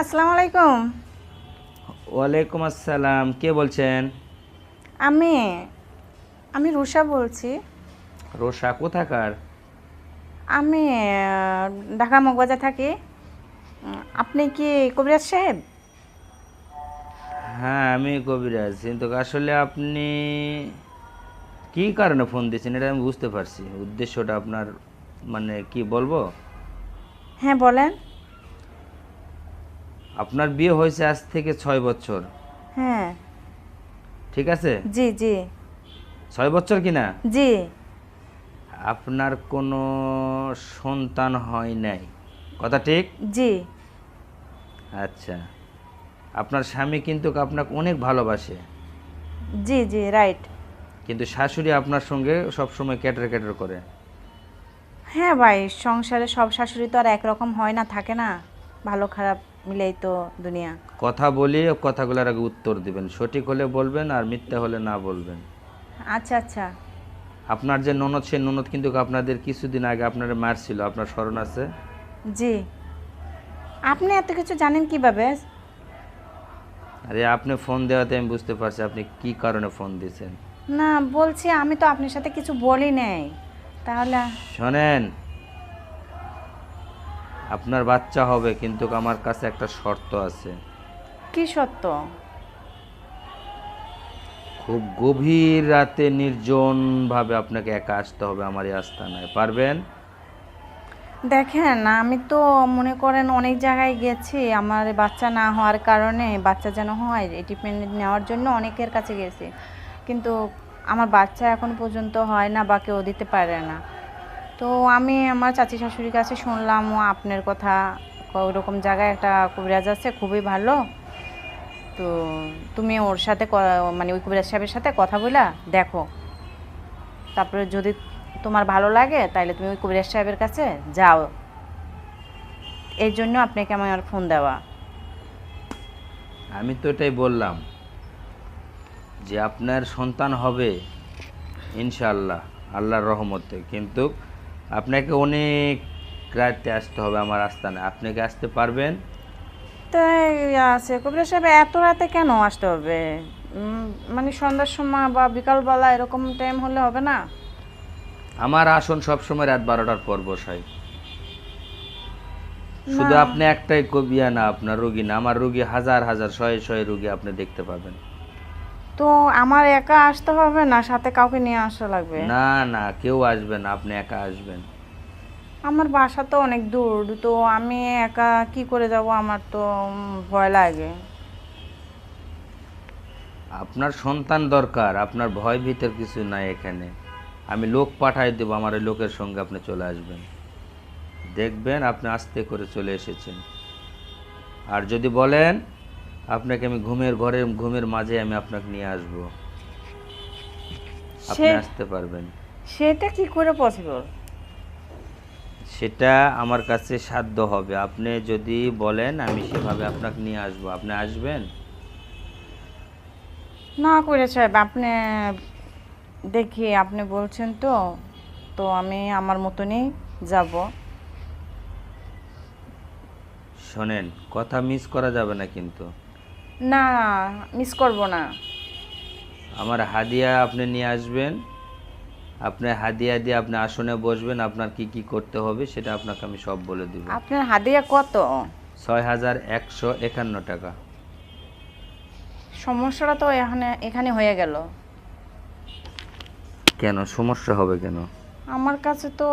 আসসালামু আলাইকুম। ওয়ালাইকুম আসসালাম কে বলছেন? আমি আমি রুষা বলছি। রোশা কোথাকার? আমি আহ, ঢাকা মগবাজার থাকি। উম, আপনি কি কবিরাজ সাহেব? হ্যাঁ আমি কবিরাজ। কিন্তু আসলে আপনি কি কারণে ফোন দিয়েছেন এটা আমি বুঝতে পারছি। উদ্দেশ্যটা আপনার মানে কি বলব? হ্যাঁ বলেন। আপনার বিয়ে হয়েছে আজ থেকে ছয় বছর। হ্যাঁ। ঠিক আছে? জি জি। ছয় বছর কিনা জি। আপনার কোনো সন্তান হয় নাই। কথা ঠিক? জি। আচ্ছা। আপনার স্বামী কিন্তু আপনাকে অনেক ভালোবাসে। জি জি রাইট। কিন্তু শাশুড়ি আপনার সঙ্গে সবসময় ক্যাটার ক্যাটার করে। হ্যাঁ ভাই সংসারে সব শাশুড়ি তো আর একরকম হয় না থাকে না। ভালো খারাপ মিলেই তো দুনিয়া। কথা বলি কথাগুলোর আগে উত্তর দিবেন। সঠিক হলে বলবেন আর মিথ্যা হলে না বলবেন। আচ্ছা আচ্ছা। আপনার যে ননদ সে ননদ কিন্তু আপনাদের কিছুদিন আগে আপনার মারছিল। আপনার স্মরণ আছে? জি। আপনি এত কিছু জানেন কীভাবে? আরে আপনি ফোন দেওয়াতে আমি বুঝতে পারছি আপনি কি কারণে ফোন দিয়েছেন। না বলছি আমি তো আপনার সাথে কিছু বলি নাই। তাহলে শোনেন আপনার বাচ্চা হবে কিন্তু আমার কাছে একটা শর্ত আছে। কি সত্য খুব গভীর রাতে নির্জনভাবে আপনাকে একা আসতে হবে আমার এই আস্তানায় পারবেন? দেখেন আমি তো মনে করেন অনেক জায়গায় গেছি আমার বাচ্চা না হওয়ার কারণে বাচ্চা যেন হয় ট্রিটমেন্ট নেওয়ার জন্য অনেকের কাছে গেছি। কিন্তু আমার বাচ্চা এখন পর্যন্ত হয় না বা কেউ দিতে পারে না। তো আমি আমার চাচি শাশুড়ির কাছে শুনলাম, ও, আপনার কথা ওরকম জায়গায় একটা কবিরাজ আছে, খুবই ভালো। তো তুমি ওর সাথে মানে ওই কবিরাজ সাহেবের সাথে কথা বলা দেখো। তারপরে যদি তোমার ভালো লাগে তাহলে তুমি ওই কবিরাজ সাহেবের কাছে যাও। এই জন্য আপনাকে আমার ফোন দেওয়া। আমি তো এটাই বললাম যে আপনার সন্তান হবে ইনশাআল্লাহ, আল্লাহর রহমতে। কিন্তু আপনাকে অনেক রাতে আসতে হবে আমার আস্তানে। আপনি কি আসতে পারবেন? তাই আছে। কবিরাজ সাহেব এত রাতে কেন আসতে হবে? মানে সন্ধ্যার সময় বা বিকালবেলা এরকম টাইম হলে হবে না? আমার আসন সবসময় রাত বারোটার পর বসাই। শুধু আপনি একটাই কবিয়া না আপনার রুগী না। আমার রুগী হাজার হাজার শয়ে শয়ে রুগী আপনি দেখতে পাবেন। তো আমার একা আসতে হবে না? সাথে কাউকে নিয়ে আসা লাগবে? না না কেউ আসবেন আপনি একা আসবেন। আমার বাসা তো অনেক দূর তো আমি একা কি করে যাব? আমার তো ভয় লাগে। আপনার সন্তান দরকার। আপনার ভয় ভিতর কিছু নাই এখানে। আমি লোক পাঠাই দেবো আমার ওই লোকের সঙ্গে আপনি চলে আসবেন। দেখবেন আপনি আস্তে করে চলে এসেছেন। আর যদি বলেন আপনাকে আমি ঘুমের ঘরের ঘুমের মাঝে আমি আপনাকে নিয়ে আসব। আপনি সে- আসতে পারবেন। সেটা কি করে পসিবল সেটা আমার কাছে সাধ্য হবে। আপনি যদি বলেন আমি সেভাবে আপনাকে নিয়ে আসব। আপনি আসবেন? না করে সাহেব আপনি দেখি আপনি বলছেন তো তো আমি আমার মতনই যাব। শোনেন কথা মিস করা যাবে না কিন্তু। না মিস করব না। আমার হাদিয়া আপনি নিয়ে আসবেন। আপনি হাদিয়া দিয়ে আপনি আসনে বসবেন আপনার কি কি করতে হবে সেটা আপনাকে আমি সব বলে দিব। আপনার হাদিয়া কত? ছয় হাজার একশো একান্ন টাকা। সমস্যাটা তো এখানে এখানে হয়ে গেল। কেন? সমস্যা হবে কেন? আমার কাছে তো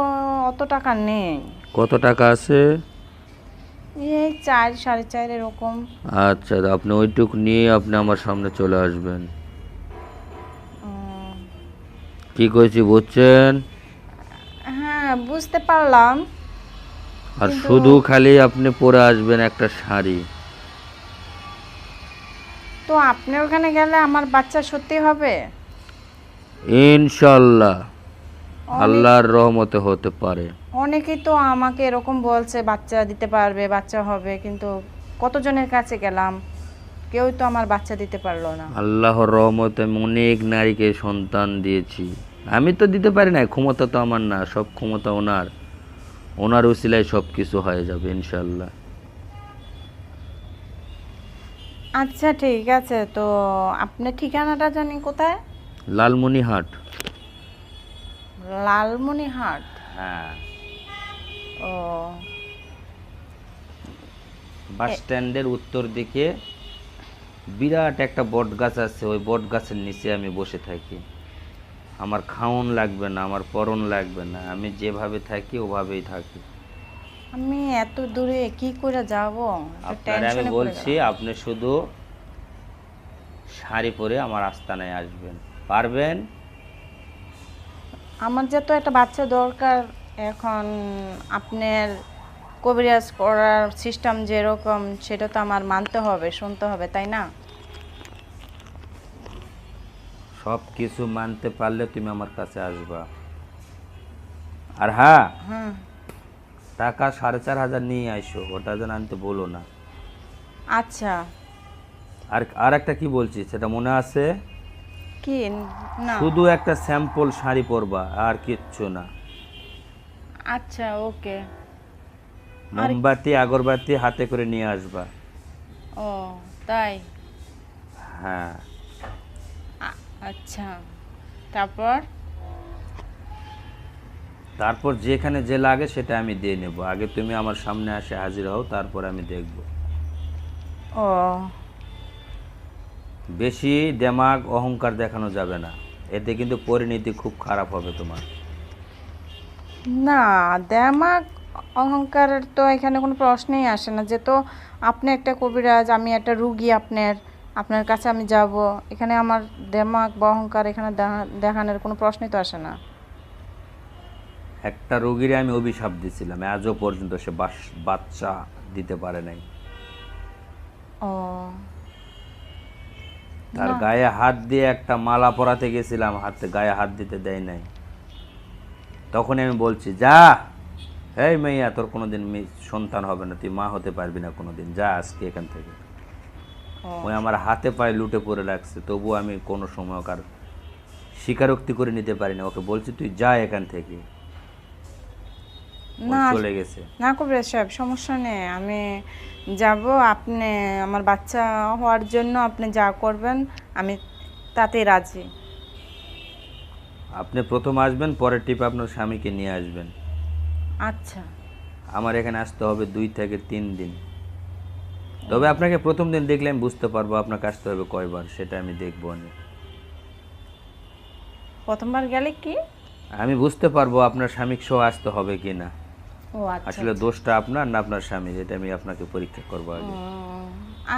অত টাকা নেই। কত টাকা আছে? এই চার সাড়ে চার এরকম। আচ্ছা আপনি ওইটুক নিয়ে আপনি আমার সামনে চলে আসবেন। উম, কি কইছি বুঝছেন? হ্যাঁ বুঝতে পারলাম। আর শুধু খালি আপনি পরে আসবেন একটা শাড়ি। তো আপনি ওখানে গেলে আমার বাচ্চা সত্যি হবে? ইনশাল্লাহ। আল্লাহর রহমতে হতে পারে। অনেকেই তো আমাকে এরকম বলছে বাচ্চা দিতে পারবে বাচ্চা হবে কিন্তু কতজনের কাছে গেলাম? কেউ তো আমার বাচ্চা দিতে পারল না। আল্লাহর রহমতে অনেক নারীকে সন্তান দিয়েছি। আমি তো দিতে পারি না ক্ষমতা তো আমার না সব ক্ষমতা ওনার। ওনার উসিলায় সব কিছু হয়ে যাবে ইনশাল্লাহ আচ্ছা ঠিক আছে তো আপনার ঠিকানাটা জানি কোথায়? লালমনিহাট। লালমনিহাট? হ্যাঁ। ও। বাস স্ট্যান্ডের উত্তর দিকে বিরাট একটা বট গাছ আছে ওই বট গাছের নিচে আমি বসে থাকি। আমার খাওন লাগবে না আমার পরন লাগবে না আমি যেভাবে থাকি ওভাবেই থাকি। আমি এত দূরে কি করে যাব? আপনার আমি বলছি আপনি শুধু শাড়ি পরে আমার আস্তানায় আসবেন। পারবেন? আমার যে তো একটা বাচ্চা দরকার এখন আপনার কবিরাজ করার সিস্টেম যেরকম সেটা তো আমার মানতে হবে শুনতে হবে তাই না? সব কিছু মানতে পারলে তুমি আমার কাছে আসবা। আর হ্যাঁ হুম টাকা সাড়ে চার হাজার নিয়ে আইসো ওটা যেন আনতে বলো না। আচ্ছা। আর আর একটা কি বলছি সেটা মনে আছে? কি? না। শুধু একটা স্যাম্পল শাড়ি পরবা আর কিচ্ছু না। আচ্ছা ওকে। মোমবাতি আগরবাতি হাতে করে নিয়ে আসবা। ও তাই? হ্যাঁ। আচ্ছা। তারপর? তারপর যেখানে যে লাগে সেটা আমি দিয়ে নেব। আগে তুমি আমার সামনে আসে হাজির হও তারপর আমি দেখব। ও। বেশি দেমাগ অহংকার দেখানো যাবে না। এতে কিন্তু পরিণতি খুব খারাপ হবে তোমার। না দেমাগ অহংকারের তো এখানে কোনো প্রশ্নই আসে না যে তো আপনি একটা কবিরাজ আমি একটা রুগী আপনার আপনার কাছে আমি যাব। এখানে আমার দেমাগ বা অহংকার এখানে দেখা- দেখানোর কোনো প্রশ্নই তো আসে না। একটা রোগীরে আমি অভিশাপ দিছিলাম আজও পর্যন্ত সে বাচ্চা দিতে পারে নাই। ও। তার গায়ে হাত দিয়ে একটা মালা পরাতে গেছিলাম হাতে গায়ে হাত দিতে দেয় নাই। তখনই আমি বলছি যা এই মেয়া তোর কোনোদিন মেয়ে- সন্তান হবে না তুই মা হতে পারবি না কোনোদিন যা আজকে এখান থেকে। ওই আমার হাতে পায়ে লুটে পড়ে লাগছে তবু আমি কোনো সময় কার স্বীকারোক্তি করে নিতে পারি না ওকে বলছি তুই যা এখান থেকে। না চলে গেছে। না কবিরাজ সাহেব সমস্যা নেই আমি যাব আপনি আমার বাচ্চা হওয়ার জন্য আপনি যা করবেন আমি তাতেই রাজি। আপনি প্রথম আসবেন পরের টিপ আপনার স্বামীকে নিয়ে আসবেন। আচ্ছা। আমার এখানে আসতে হবে দুই থেকে তিন দিন। তবে আপনাকে প্রথম দিন দেখলে আমি বুঝতে পারব আপনাকে আসতে হবে কয়বার সেটা আমি দেখব অনেক। প্রথমবার গেলে কি? আমি বুঝতে পারব আপনার স্বামীক সহ আসতে হবে কি না ও আচ্ছা আসলে দোষটা আপনার না আপনার স্বামী এটা আমি আপনাকে পরীক্ষা করব আগে।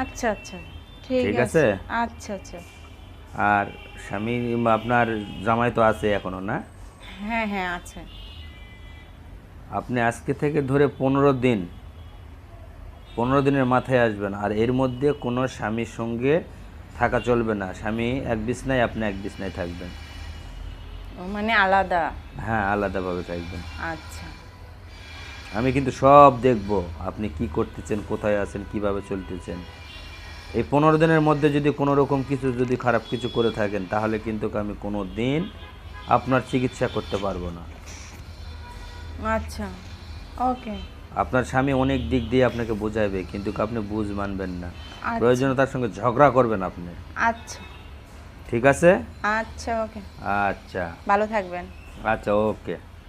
আচ্ছা আচ্ছা। ঠিক আছে? আচ্ছা আচ্ছা। আর স্বামী আপনার জামাই তো আছে এখনও না? হ্যাঁ হ্যাঁ আছে। আপনি আজকে থেকে ধরে পনেরো দিন পনেরো দিনের মাথায় আসবেন আর এর মধ্যে কোনো স্বামীর সঙ্গে থাকা চলবে না। স্বামী এক বিছনায় আপনি এক বিছনায় থাকবেন। মানে আলাদা? হ্যাঁ আলাদাভাবে থাকবেন। আচ্ছা। আমি কিন্তু সব দেখব আপনি কি করতেছেন কোথায় আছেন কীভাবে চলতেছেন। এই পনেরো দিনের মধ্যে যদি কোনো রকম কিছু যদি খারাপ কিছু করে থাকেন তাহলে কিন্তু আমি কোনো দিন আপনার চিকিৎসা করতে পারব না। আচ্ছা ওকে। আপনার স্বামী অনেক দিক দিয়ে আপনাকে বোঝাইবে কিন্তু আপনি বুঝ মানবেন না। আচ্ছা। প্রয়োজনে তার সঙ্গে ঝগড়া করবেন আপনি। আচ্ছা। ঠিক আছে? আচ্ছা ওকে। আচ্ছা। ভালো থাকবেন। আচ্ছা ওকে।